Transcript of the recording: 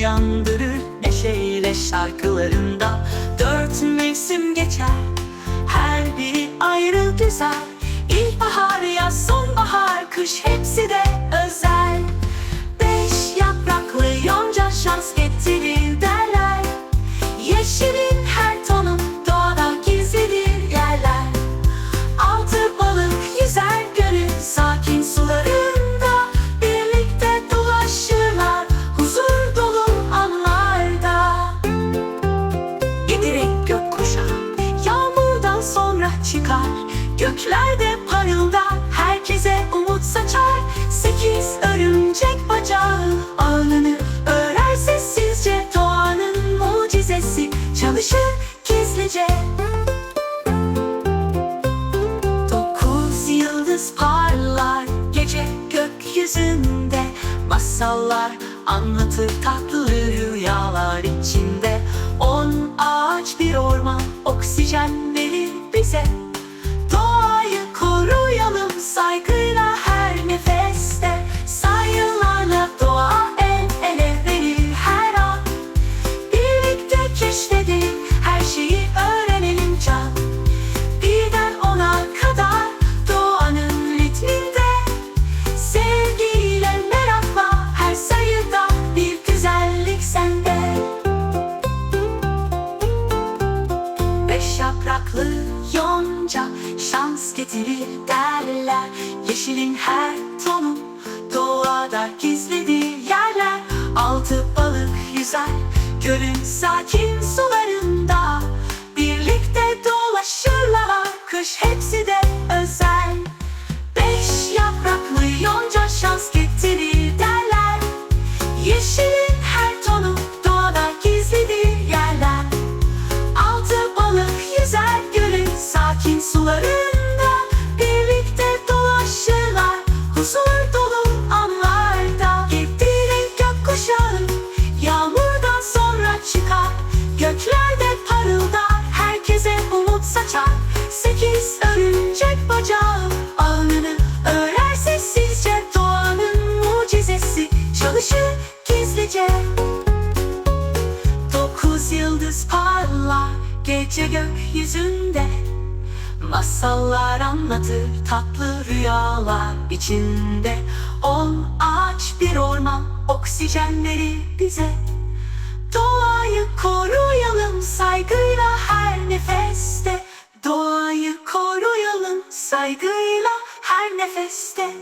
uyandırır Neşeyle şarkılarında. Dört mevsim geçer Her biri ayrı güzel. İlkbahar, yaz, sonbahar, kış hepsi de öyle Göklerde parıldar herkese umut saçar. Sekiz örümcek bacağı ağını örer sessizce Doğanın mucizesi çalışır gizlice. Dokuz yıldız parlar gece gökyüzünde Masallar anlatır tatlı rüyalar içinde. On ağaç bir orman oksijen verir bize yapraklı yonca şans getirir derler. Yeşilin her tonu doğada gizlidir yerler. Altı balık yüzer gölün sakin sularında Birlikte dolaşırlar. Kış hepsi de yıldız parlar gece gökyüzünde. Masallar anlatır tatlı rüyalar içinde. On ağaç bir orman oksijenleri bize. Doğayı koruyalım saygıyla her nefeste. Doğayı koruyalım saygıyla her nefeste.